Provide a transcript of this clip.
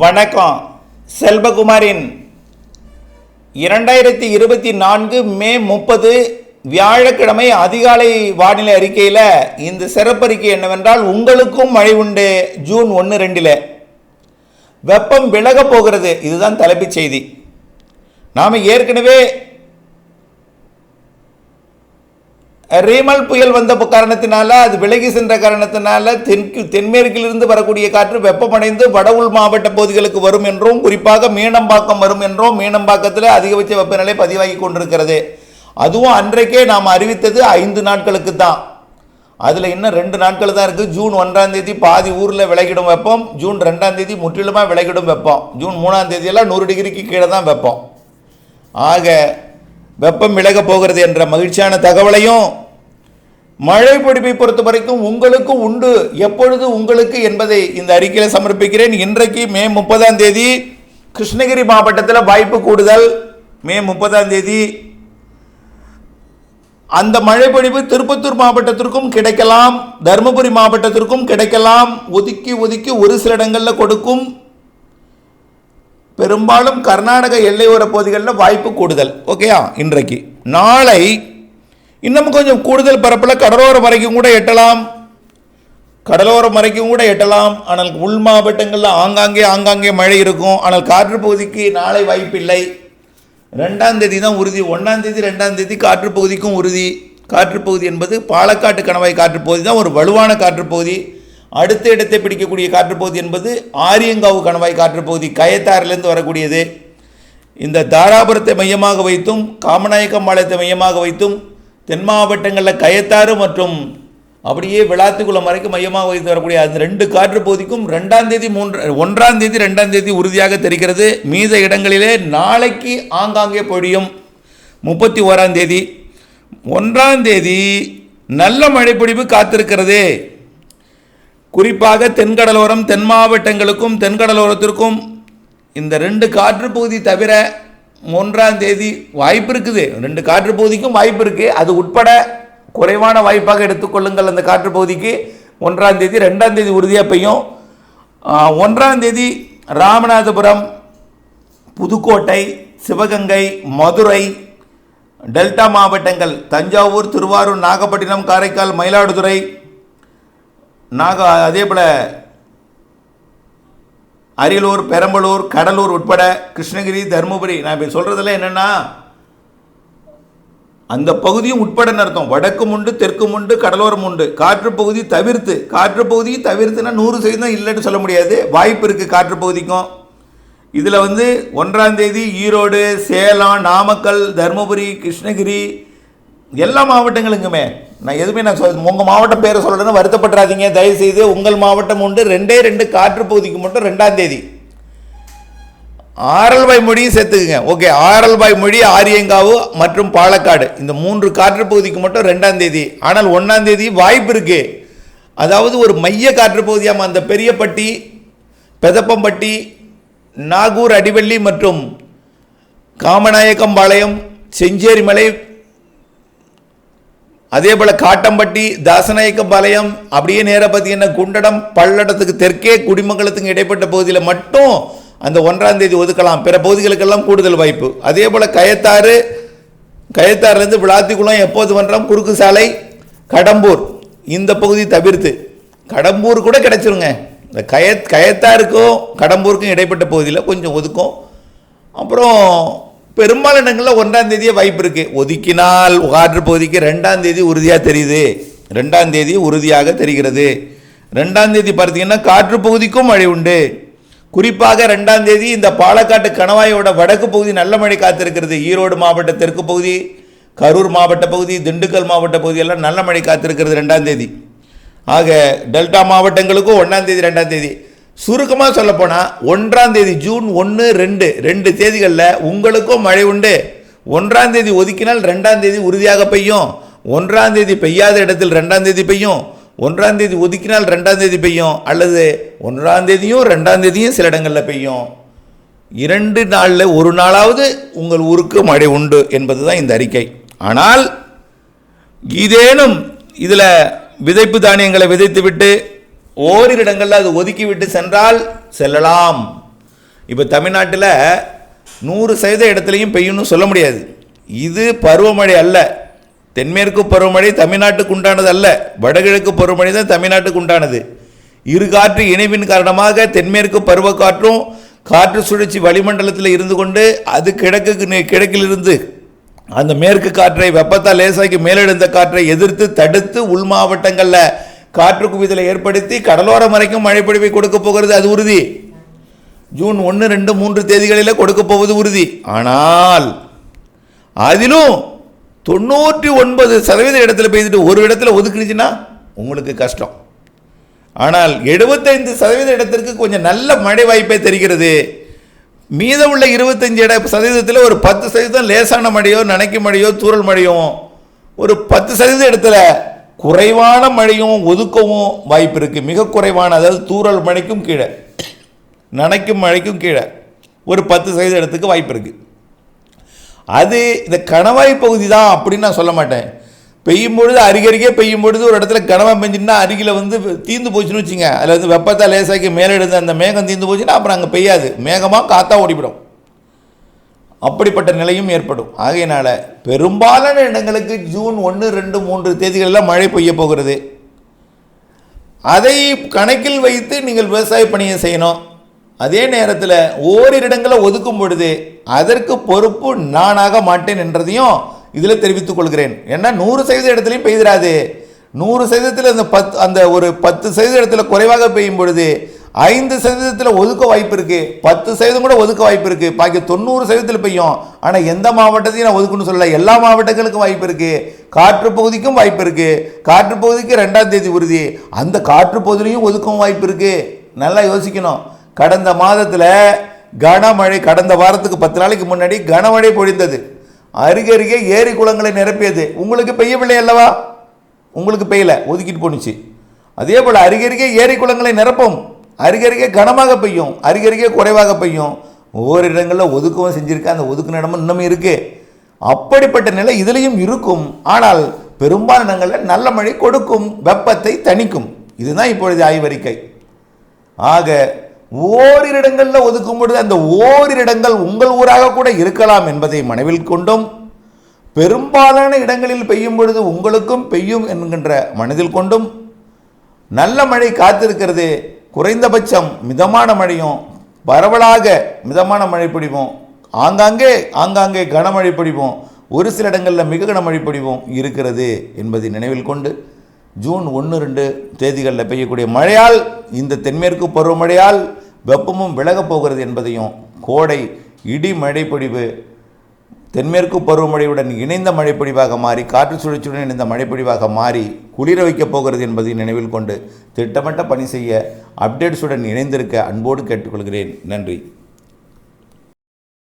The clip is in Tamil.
வணக்கம். செல்வகுமாரின் இரண்டாயிரத்தி இருபத்தி நான்கு மே முப்பது வியாழக்கிழமை அதிகாலை வானிலை அறிக்கையில் இந்த சிறப்பறிக்கை என்னவென்றால் உங்களுக்கும் மழை உண்டு ஜூன் ஒன்று ரெண்டில். வெப்பம் விலகப் போகிறது. இதுதான் தலைப்புச் செய்தி. நாம் ஏற்கனவே ரீமல் புயல் வந்த காரணத்தினால அது விலகி சென்ற காரணத்தினால தெற்கு தென்மேற்கிலிருந்து வரக்கூடிய காற்று வெப்பமடைந்து வட உள் மாவட்ட பகுதிகளுக்கு வரும் என்றும் குறிப்பாக மீனம்பாக்கம் வரும் என்றும் மீனம்பாக்கத்தில் அதிகபட்ச வெப்பநிலை பதிவாகி கொண்டிருக்கிறது. அதுவும் அன்றைக்கே நாம் அறிவித்தது ஐந்து நாட்களுக்கு தான். அதில் இன்னும் ரெண்டு நாட்கள் தான் இருக்குது ஜூன் ஒன்றாம் தேதி பாதி ஊரில் விலகிடும் வெப்பம். ஜூன் ரெண்டாம் தேதி முற்றிலுமாக விலகிடும் வெப்பம். ஜூன் மூணாம் தேதியெல்லாம் நூறு டிகிரிக்கு கீழே தான் வெப்பம். ஆக வெப்பம் விலகப் போகிறது என்ற மகிழ்ச்சியான தகவலையும் மழை பிடிப்பை பொறுத்த வரைக்கும் உங்களுக்கு உண்டு. எப்பொழுது உங்களுக்கு என்பதை இந்த அறிக்கையில் சமர்ப்பிக்கிறேன். இன்றைக்கு மே முப்பதாம் தேதி கிருஷ்ணகிரி மாவட்டத்தில் வாய்ப்பு கூடுதல். மே முப்பதாம் தேதி அந்த மழைப்பொழிவு திருப்பத்தூர் மாவட்டத்திற்கும் கிடைக்கலாம். தருமபுரி மாவட்டத்திற்கும் கிடைக்கலாம். ஒதுக்கி ஒதுக்கி ஒரு சில இடங்களில் கொடுக்கும். பெரும்பாலும் கர்நாடக எல்லையோர பகுதிகளில் வாய்ப்பு கூடுதல். ஓகேயா? இன்றைக்கு. நாளை இன்னும் கொஞ்சம் கூடுதல் பரப்பில் கடலோரம் வரைக்கும் கூட எட்டலாம். கடலோரம் வரைக்கும் கூட எட்டலாம். ஆனால் உள் மாவட்டங்களில் ஆங்காங்கே ஆங்காங்கே மழை இருக்கும். ஆனால் காற்று பகுதிக்கு நாளை வாய்ப்பில்லை. ரெண்டாம் தேதி தான் உறுதி. ஒன்றாம் தேதி ரெண்டாம் தேதி காற்று பகுதிக்கும் உறுதி. காற்று பகுதி என்பது பாலக்காட்டு கணவாய் காற்று பகுதி தான் ஒரு வலுவான காற்று பகுதி. அடுத்த இடத்தை பிடிக்கக்கூடிய காற்று பகுதி என்பது ஆரியங்காவு கணவாய் காற்று பகுதி. கயத்தாறிலிருந்து வரக்கூடியது. இந்த தாராபுரத்தை மையமாக வைத்தும் காமநாயக்கம் பாளையத்தை மையமாக வைத்தும் தென் மாவட்டங்களில் கயத்தாறு மற்றும் அப்படியே விளாத்துக்குளம் வரைக்கும் மையமாக வைத்து வரக்கூடிய அந்த ரெண்டு காற்று பகுதிக்கும் ரெண்டாம் தேதி மூன்று ஒன்றாம் தேதி ரெண்டாம் தேதி உறுதியாக தெரிகிறது. மீத இடங்களிலே நாளைக்கு ஆங்காங்கே பொழியும் முப்பத்தி ஓராம் தேதி. ஒன்றாம் தேதி நல்ல மழைப்பொழிவு காத்திருக்கிறது. குறிப்பாக தென்கடலோரம் தென் மாவட்டங்களுக்கும் தென்கடலோரத்திற்கும் இந்த ரெண்டு காற்று பகுதி தவிர ஒன்றாம் தேதி வாய்ப்பு இருக்குது. ரெண்டு காற்று பகுதிக்கும் வாய்ப்பு இருக்குது அது உட்பட குறைவான வாய்ப்பாக எடுத்துக்கொள்ளுங்கள் அந்த காற்று பகுதிக்கு ஒன்றாம் தேதி ரெண்டாம் தேதி உறுதியாக பெய்யும். ஒன்றாம் தேதி ராமநாதபுரம் புதுக்கோட்டை சிவகங்கை மதுரை டெல்டா மாவட்டங்கள் தஞ்சாவூர் திருவாரூர் நாகப்பட்டினம் காரைக்கால் மயிலாடுதுறை நாக அதே போல் அரியலூர் பெரம்பலூர் கடலூர் உட்பட கிருஷ்ணகிரி தருமபுரி. நான் இப்போ சொல்கிறதெல்லாம் என்னென்னா அந்த பகுதியும் உட்படன்னு அர்த்தம். வடக்கும் உண்டு தெற்கும் உண்டு கடலோரம் உண்டு காற்று பகுதி தவிர்த்து. காற்று பகுதி தவிர்த்துனா நூறு சதவீதம் இல்லைன்னு சொல்ல முடியாது. வாய்ப்பு இருக்குது காற்று பகுதிக்கும். இதில் வந்து ஒன்றாம் தேதி ஈரோடு சேலம் நாமக்கல் தருமபுரி கிருஷ்ணகிரி எல்லா மாவட்டங்களுக்குமே நான் எதுவுமே நான் சொல் உங்கள் மாவட்டம் பேரை சொல்லணும்னு வருத்தப்பட்டுறாதீங்க. தயவுசெய்து உங்கள் மாவட்டம் உண்டு. ரெண்டே ரெண்டு காற்று பகுதிக்கு மட்டும் ரெண்டாம் தேதி. ஆரல்வாய் மொழியும் சேர்த்துக்குங்க. ஓகே ஆரல்வாய் மொழி ஆரியங்காவு மற்றும் பாலக்காடு. இந்த மூன்று காற்று பகுதிக்கு மட்டும் ரெண்டாம் தேதி. ஆனால் ஒன்றாம் தேதி வாய்ப்பு இருக்கு. அதாவது ஒரு மைய காற்று பகுதியாம் அந்த பெரியப்பட்டி பெதப்பம்பட்டி நாகூர் அடிவள்ளி மற்றும் காமநாயக்கம்பாளையம் செஞ்சேரிமலை அதே போல் காட்டம்பட்டி தாசநாயக்கம்பாளையம் அப்படியே நேராக பார்த்தீங்கன்னா குண்டடம் பல்லடத்துக்கு தெற்கே குடிமங்கலத்துக்கு இடைப்பட்ட பகுதியில் மட்டும் அந்த ஒன்றாம் தேதி ஒதுக்கலாம். பிற பகுதிகளுக்கெல்லாம் கூடுதல் வாய்ப்பு. அதே போல் கயத்தாறு கயத்தாறுலேருந்து விளாத்திக்குளம் எப்போது பண்ணுறோம் குறுக்கு சாலை கடம்பூர். இந்த பகுதி தவிர்த்து கடம்பூர் கூட கிடைச்சிருங்க. இந்த கய கயத்தாருக்கும் கடம்பூருக்கும் இடைப்பட்ட பகுதியில் கொஞ்சம் ஒதுக்கும். அப்புறம் பெரும்பாலான இடங்களில் ஒன்றாம் தேதியே வாய்ப்பு இருக்குது ஒதுக்கினால் காற்று பகுதிக்கு ரெண்டாம் தேதி உறுதியாக தெரியுது. ரெண்டாம் தேதி உறுதியாக தெரிகிறது. ரெண்டாம் தேதி பார்த்தீங்கன்னா காற்று பகுதிக்கும் மழை உண்டு. குறிப்பாக ரெண்டாம் தேதி இந்த பாலக்காட்டு கணவாயோட வடக்கு பகுதி நல்ல மழை காத்திருக்கிறது. ஈரோடு மாவட்ட தெற்கு பகுதி கரூர் மாவட்ட பகுதி திண்டுக்கல் மாவட்ட பகுதியெல்லாம் நல்ல மழை காத்திருக்கிறது ரெண்டாம் தேதி. ஆக டெல்டா மாவட்டங்களுக்கும் ஒன்றாம் தேதி ரெண்டாம் தேதி. சுருக்கமாக சொல்லப்போனால் ஒன்றாம் தேதி ஜூன் ஒன்று ரெண்டு ரெண்டு தேதிகளில் உங்களுக்கும் மழை உண்டு. ஒன்றாம் தேதி ஒதுக்கினால் ரெண்டாம் தேதி உறுதியாக பெய்யும். ஒன்றாம் தேதி பெய்யாத இடத்தில் ரெண்டாம் தேதி பெய்யும். ஒன்றாம் தேதி ஒதுக்கினால் ரெண்டாம் தேதி பெய்யும். அல்லது ஒன்றாம் தேதியும் ரெண்டாம் தேதியும் சில இடங்களில் பெய்யும். இரண்டு நாளில் ஒரு நாளாவது உங்கள் ஊருக்கு மழை உண்டு என்பது தான் இந்த அறிக்கை. ஆனால் இதேனும் இதில் விதைப்பு தானியங்களை விதைத்துவிட்டு ஓரிரு இடங்களில் அது ஒதுக்கிவிட்டு சென்றால் செல்லலாம். இப்போ தமிழ்நாட்டில் நூறு சதவீத இடத்துலையும் பெய்யும்னு சொல்ல முடியாது. இது பருவமழை அல்ல. தென்மேற்கு பருவமழை தமிழ்நாட்டுக்கு உண்டானது அல்ல. வடகிழக்கு பருவமழை தான் தமிழ்நாட்டுக்கு உண்டானது. இரு காற்று இணைவின் காரணமாக தென்மேற்கு பருவக்காற்றும் காற்று சுழற்சி வளிமண்டலத்தில் இருந்து கொண்டு அது கிழக்குக்கு நே- கிழக்கிலிருந்து அந்த மேற்கு காற்றை வெப்பத்தால் லேசாக்கி மேலெழுந்த காற்றை எதிர்த்து தடுத்து உள் மாவட்டங்களில் காற்று குவிதலை ஏற்படுத்தி கடலோரம் வரைக்கும் மழைப்பொழிவை கொடுக்க போகிறது அது உறுதி. ஜூன் ஒன்று ரெண்டு மூன்று தேதிகளில் கொடுக்க போவது உறுதி. ஆனால் அதிலும் தொண்ணூற்றி ஒன்பது சதவீத இடத்துல பெய்துட்டு ஒரு இடத்துல ஒதுக்குனுச்சுன்னா உங்களுக்கு கஷ்டம். ஆனால் எழுபத்தைந்து சதவீத இடத்திற்கு கொஞ்சம் நல்ல மழை வாய்ப்பே தெரிகிறது. மீதம் உள்ள இருபத்தஞ்சி இட சதவீதத்தில் ஒரு பத்து சதவீதம் லேசான மழையோ நனைக்கும் மழையோ தூரல் மழையோ ஒரு பத்து சதவீத இடத்துல குறைவான மழையும் ஒதுக்கவும் வாய்ப்பு இருக்குது மிக குறைவான அதாவது தூறல் மழைக்கும் கீழே நனைக்கும் மழைக்கும் கீழே ஒரு பத்து சதவீத இடத்துக்கு வாய்ப்பு இருக்குது அது இந்த கணவாய் பகுதி தான் அப்படின்னு நான் சொல்ல மாட்டேன். பெய்யும் பொழுது அருகருகே பெய்யும் பொழுது ஒரு இடத்துல கணவாய் பெஞ்சுன்னா அருகில் வந்து தீந்து போச்சுன்னு வச்சுங்க அதில் வந்து வெப்பத்தை லேசாக்கி மேலெடுத்து அந்த மேகம் தீந்து போச்சுன்னா அப்புறம் அங்கே பெய்யாது. மேகமாக காற்றா ஓடிவிடும். அப்படிப்பட்ட நிலையும் ஏற்படும். ஆகையினால பெரும்பாலான இடங்களுக்கு ஜூன் ஒன்று ரெண்டு மூன்று தேதிகளில் மழை பெய்ய போகிறது. அதை கணக்கில் வைத்து நீங்கள் விவசாய பணியை செய்யணும். அதே நேரத்தில் ஓரிரு இடங்களை ஒதுக்கும் பொழுது அதற்கு பொறுப்பு நானாக மாட்டேன் என்றதையும் இதில் தெரிவித்துக் கொள்கிறேன். ஏன்னா நூறு சதவீத இடத்துலையும் பெய்திராது. நூறு சதவீதத்தில் அந்த பத்து அந்த ஒரு பத்து சதவீத இடத்துல குறைவாக பெய்யும் பொழுது ஐந்து சதவீதத்தில் ஒதுக்க வாய்ப்பு இருக்கு. பத்து சதவீதம் கூட ஒதுக்க வாய்ப்பு இருக்கு. பாக்கி தொண்ணூறு சதவீதத்தில் பெய்யும். ஆனால் எந்த மாவட்டத்தையும் நான் ஒதுக்கணும்னு சொல்லல. எல்லா மாவட்டங்களுக்கும் வாய்ப்பு இருக்கு. காற்று பகுதிக்கும் வாய்ப்பு இருக்கு. காற்று பகுதிக்கு ரெண்டாம் தேதி உறுதி. அந்த காற்று பகுதியிலையும் ஒதுக்கவும் வாய்ப்பு இருக்கு. நல்லா யோசிக்கணும். கடந்த மாதத்தில் கனமழை கடந்த வாரத்துக்கு பத்து நாளைக்கு முன்னாடி கனமழை பொழிந்தது. அருகருகே ஏரி குளங்களை நிரப்பியது. உங்களுக்கு பெய்யவில்லை அல்லவா? உங்களுக்கு பெய்யல. ஒதுக்கிட்டு போணுச்சு. அதே போல் அருகருகே ஏரி குளங்களை நிரப்பும். அருகருகே கனமாக பெய்யும் அருகருகே குறைவாக பெய்யும். ஒவ்வொரு இடங்களில் ஒதுக்கவும் செஞ்சிருக்கு அந்த ஒதுக்குன இடமும் இன்னமும் இருக்கு. அப்படிப்பட்ட நிலை இதுலேயும் இருக்கும். ஆனால் பெரும்பாலான இடங்களில் நல்ல மழை கொடுக்கும் வெப்பத்தை தணிக்கும். இதுதான் இப்பொழுது ஆய்வறிக்கை. ஆக ஓரிரு இடங்களில் ஒதுக்கும் பொழுது அந்த ஓரிரு இடங்கள் உங்கள் ஊராக கூட இருக்கலாம் என்பதை மனவில் கொண்டும் பெரும்பாலான இடங்களில் பெய்யும் பொழுது உங்களுக்கும் பெய்யும் என்கின்ற மனதில் கொண்டும் நல்ல மழை காத்திருக்கிறது குறைந்தபட்சம் மிதமான மழையும் பரவலாக மிதமான மழை பிடிப்போம் ஆங்காங்கே ஆங்காங்கே கனமழை பிடிப்போம் ஒரு சில இடங்களில் மிக கனமழை பிடிப்போம் இருக்கிறது என்பதை நினைவில் கொண்டு ஜூன் ஒன்று ரெண்டு தேதிகளில் பெய்யக்கூடிய மழையால் இந்த தென்மேற்கு பருவமழையால் வெப்பமும் விலகப் போகிறது என்பதையும் கோடை இடி மழைப்பொழிவு தென்மேற்கு பருவமழையுடன் இணைந்த மழைப்பொழிவாக மாறி காற்று சுழற்சியுடன் இணைந்த மழைப்பொழிவாக மாறி குளிர வைக்கப் போகிறது என்பதை நினைவில் கொண்டு திட்டமிட்ட பணி செய்ய அப்டேட்ஸுடன் இணைந்திருக்க அன்போடு கேட்டுக்கொள்கிறேன். நன்றி.